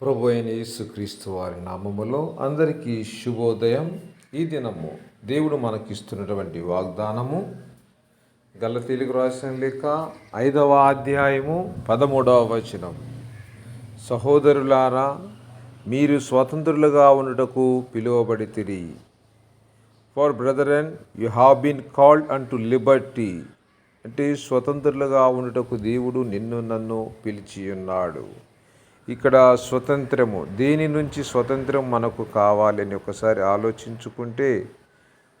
ప్రభు అయిన యేసుక్రీస్తు వారి నామములో అందరికీ శుభోదయం. ఈ దినము దేవుడు మనకిస్తున్నటువంటి వాగ్దానము గలతీలకు రాసిన లేక ఐదవ అధ్యాయము పదమూడవ వచనం. సహోదరులారా మీరు స్వతంత్రులుగా ఉండుటకు పిలువబడి తిరిగి for brethren you have been called unto liberty అంటే స్వతంత్రులుగా ఉండుటకు దేవుడు నిన్ను నన్ను పిలిచి ఉన్నాడు ఇక్కడ స్వతంత్రము. దేని నుంచి స్వతంత్రం మనకు కావాలని ఒకసారి ఆలోచించుకుంటే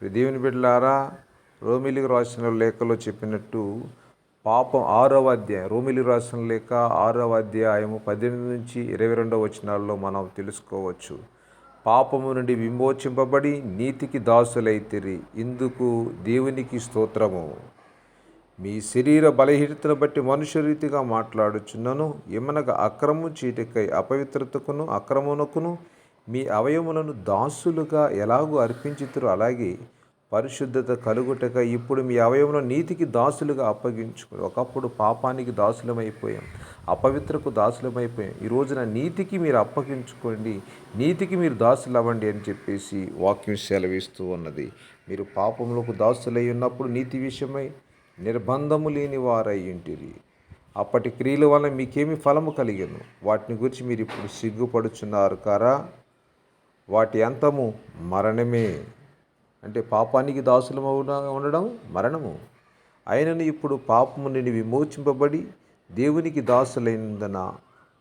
దేవుని బిడ్డలారా రోమిలికి రాసిన లేఖలో చెప్పినట్టు పాపం ఆరవ అధ్యాయం రోమిలికి రాసిన లేఖ ఆరవ అధ్యాయము పద్దెనిమిది నుంచి ఇరవై రెండవ వచనాల్లో మనం తెలుసుకోవచ్చు. పాపము నుండి విమోచింపబడి నీతికి దాసులైతిరి. ఇందుకు దేవునికి స్తోత్రము. మీ శరీర బలహీనతను బట్టి మనుషరీతిగా మాట్లాడుచున్నను. ఏమనగా అక్రము చీటికై అపవిత్రతకును అక్రమునకును మీ అవయములను దాసులుగా ఎలాగూ అర్పించుతురు. అలాగే పరిశుద్ధత కలుగుటక ఇప్పుడు మీ అవయమును నీతికి దాసులుగా అప్పగించుకుని ఒకప్పుడు పాపానికి దాసులమైపోయాం అపవిత్రకు దాసులమైపోయాం. ఈ రోజున నీతికి మీరు అప్పగించుకోండి నీతికి మీరు దాసులు అవ్వండి అని చెప్పేసి వాక్యం సెలవిస్తూ ఉన్నది. మీరు పాపములకు దాసులై ఉన్నప్పుడు నీతి విషయమై నిర్బంధము లేని వారయ్యింటిరి అప్పటి క్రియల వలన మీకేమి ఫలము కలిగను? వాటిని గురించి మీరు ఇప్పుడు సిగ్గుపడుచున్నారు కారా? వాటి అంతము మరణమే. అంటే పాపానికి దాసులము ఉండడం మరణము. అయినను ఇప్పుడు పాపము నుండి విమోచింపబడి దేవునికి దాసులైనందున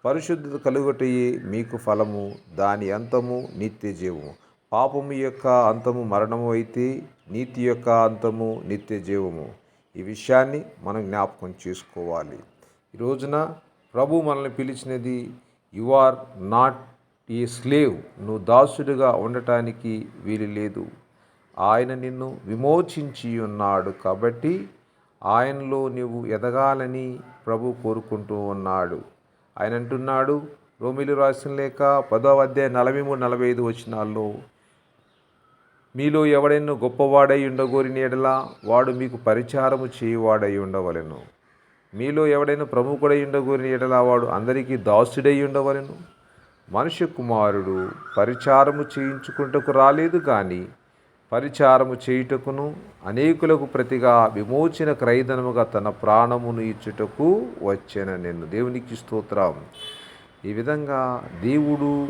పరిశుద్ధత కలుగటయే మీకు ఫలము దాని అంతము నిత్య జీవము. పాపము యొక్క అంతము మరణము అయితే నీతి యొక్క అంతము నిత్య జీవము. ఈ విషయాన్ని మనం జ్ఞాపకం చేసుకోవాలి. ఈ రోజున ప్రభు మనల్ని పిలిచినది you are not a slave నువ్వు దాసుడిగా ఉండటానికి వీలు లేదు. ఆయన నిన్ను విమోచించి ఉన్నాడు కాబట్టి ఆయనలో నువ్వు ఎదగాలని ప్రభు కోరుకుంటూ ఉన్నాడు. ఆయన అంటున్నాడు రోమిలు రాసిన లేక పదో అధ్యాయ నలభై మూడు నలభై ఐదు వచ్చినాల్లో మీలో ఎవడైనా గొప్పవాడై ఉండగోరిన ఎడలా వాడు మీకు పరిచారము చేయువాడై ఉండవలెను. మీలో ఎవడైనా ప్రముఖుడై ఉండగోరిన ఎడలా వాడు అందరికీ దాసుడై ఉండవలెను. మనుష్య కుమారుడు పరిచారము చేయించుకుంటకు రాలేదు కానీ పరిచారము చేయుటకును అనేకులకు ప్రతిగా విమోచన క్రైదనముగా తన ప్రాణమును ఇచ్చుటకు వచ్చాను నేను దేవునికి స్తోత్రం. ఈ విధంగా దేవుడు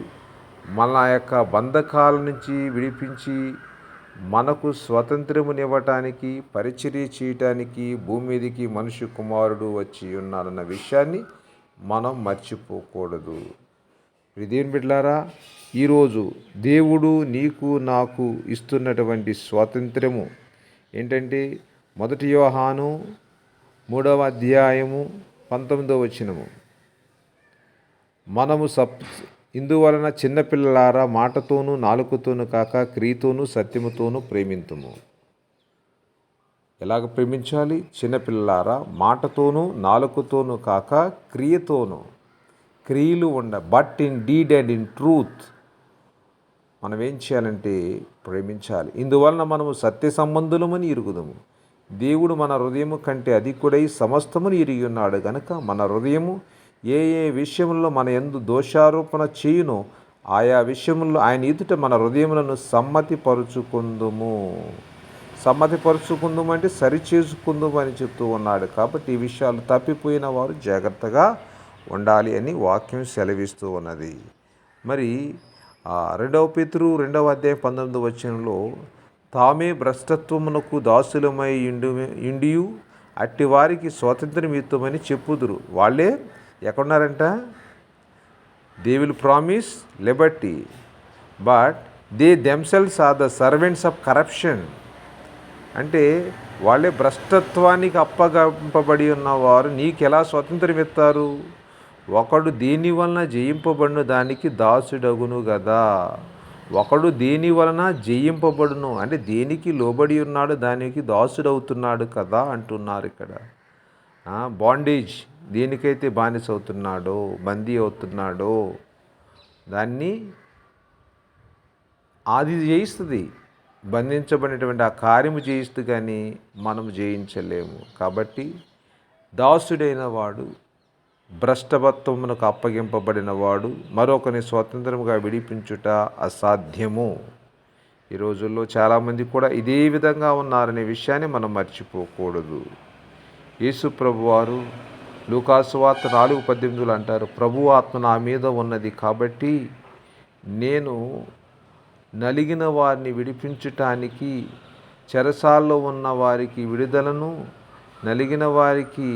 మన యొక్క బంధకాల నుంచి విడిపించి మనకు స్వాతంత్ర్యమునివ్వటానికి పరిచర్య చేయటానికి భూమి మీదకి మనుష్య కుమారుడు వచ్చి ఉన్నాడన్న విషయాన్ని మనం మర్చిపోకూడదు. ఇదేం బిడ్లారా ఈరోజు దేవుడు నీకు నాకు ఇస్తున్నటువంటి స్వాతంత్ర్యము ఏంటంటే మొదటి వ్యవహాను మూడవ అధ్యాయము పంతొమ్మిదవ వచనము. మనము సప్ ఇందువలన చిన్నపిల్లలారా మాటతోనూ నాలుకతోనూ కాక క్రియతోనూ సత్యముతోనూ ప్రేమింతుము. ఎలాగ ప్రేమించాలి? చిన్నపిల్లలారా మాటతోనూ నాలుకతోనూ కాక క్రియతోనూ. క్రియలు ఉండ but in deed and in truth మనం ఏం చేయాలంటే ప్రేమించాలి. ఇందువలన మనము సత్య సంబంధులమని ఇరుగుదము. దేవుడు మన హృదయము కంటే అధికుడై సమస్తమును ఇరిగి ఉన్నాడు గనక మన హృదయము ఏ ఏ విషయంలో మన ఎందు దోషారోపణ చేయునో ఆయా విషయంలో ఆయన ఎదుట మన హృదయములను సమ్మతిపరుచుకుందుము. సమ్మతిపరుచుకుందుము అంటే సరిచేసుకుందుము అని చెప్తూ ఉన్నాడు. కాబట్టి ఈ విషయాలు తప్పిపోయిన వారు జాగ్రత్తగా ఉండాలి అని వాక్యం సెలవిస్తూ ఉన్నది. మరి రెండవ పితృ రెండవ అధ్యాయం పంతొమ్మిది వచనంలో తామే భ్రష్టత్వమునకు దాసులమై ఇండు ఇండియు అట్టి వారికి స్వాతంత్రం ఇస్తామని చెప్పుదురు. వాళ్ళే ఎక్కడున్నారంట? They will promise liberty but they themselves are the servants of corruption అంటే వాళ్ళే భ్రష్టత్వానికి అప్పగంపబడి ఉన్నవారు నీకు ఎలా స్వతంత్రం ఇస్తారు? ఒకడు దేని వలన జయింపబడిన దానికి దాసుడగును కదా ఒకడు దేని వలన జయింపబడును? అంటే దేనికి లోబడి ఉన్నాడు దానికి దాసుడవుతున్నాడు కదా అంటున్నారు ఇక్కడ. బాండేజ్ దేనికైతే బానిస అవుతున్నాడో బందీ అవుతున్నాడో దాన్ని అది జయిస్తుంది. బంధించబడినటువంటి ఆ కార్యము చేయిస్తుంది కానీ మనం జయించలేము. కాబట్టి దాసుడైన వాడు భ్రష్టభత్వమునకు అప్పగింపబడిన వాడు మరొకని స్వతంత్రముగా విడిపించుట అసాధ్యము. ఈ రోజుల్లో చాలామంది కూడా ఇదే విధంగా ఉన్నారనే విషయాన్ని మనం మర్చిపోకూడదు. యేసు ప్రభువారు లూకాసువార్త నాలుగు పద్దెనిమిదిలో అంటారు ప్రభు ఆత్మ నా మీద ఉన్నది కాబట్టి నేను నలిగిన వారిని విడిపించటానికి చెరసాల్లో ఉన్న వారికి విడుదలను నలిగిన వారికి